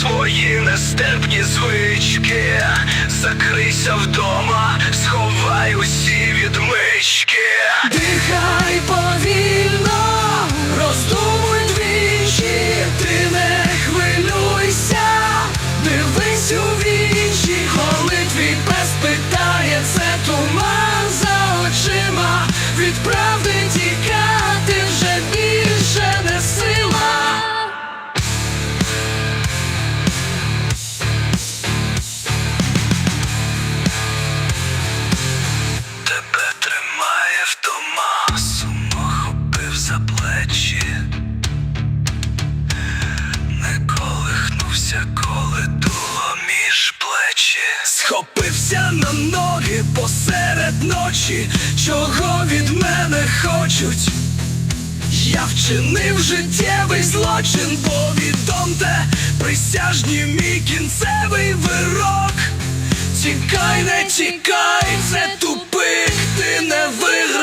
свої нестерпні звички, закрийся вдома, сховай усі відмички. Ночі, чого від мене хочуть. Я вчинив життєвий злочин, повідомте, присяжні мій кінцевий вирок. Тікай, не тікай, це тупик, ти не виграв.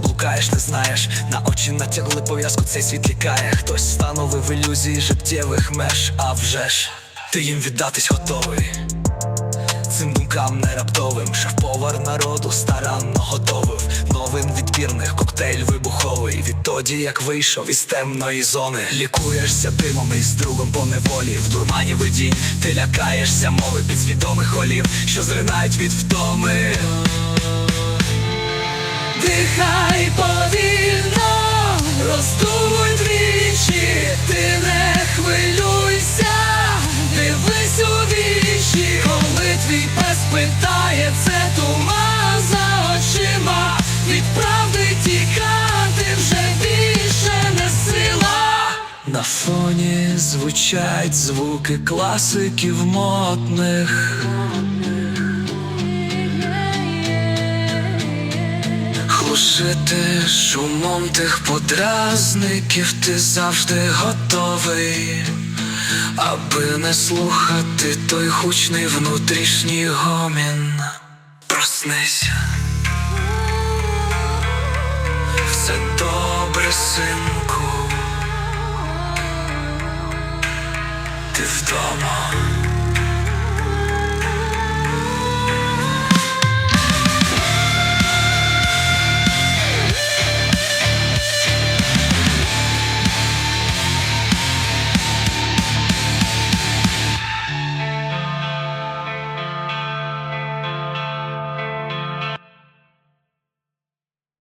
Блукаєш, не знаєш, на очі натягли пов'язку, цей світ лікає. Хтось встановив ілюзії життєвих меж, а вже ж ти їм віддатись готовий. Цим думкам не раптовим. Шеф-повар народу старанно готовив. Новин відбірних коктейль вибуховий. Відтоді як вийшов із темної зони. Лікуєшся димом із другом по неволі. В дурмані видінь ти лякаєшся мови підсвідомих голів Що зринають від втоми Дихай повільно, роздумуй двічі, ти не хвилюйся, дивись у вічі, коли твій пес питає, це туман за очима, від правди тікати вже більше не сила. На фоні звучать звуки класиків модних. Глушити шумом тих подразників ти завжди готовий, аби не слухати той гучний внутрішній гомін. Проснися. Все добре, синку. Ти вдома.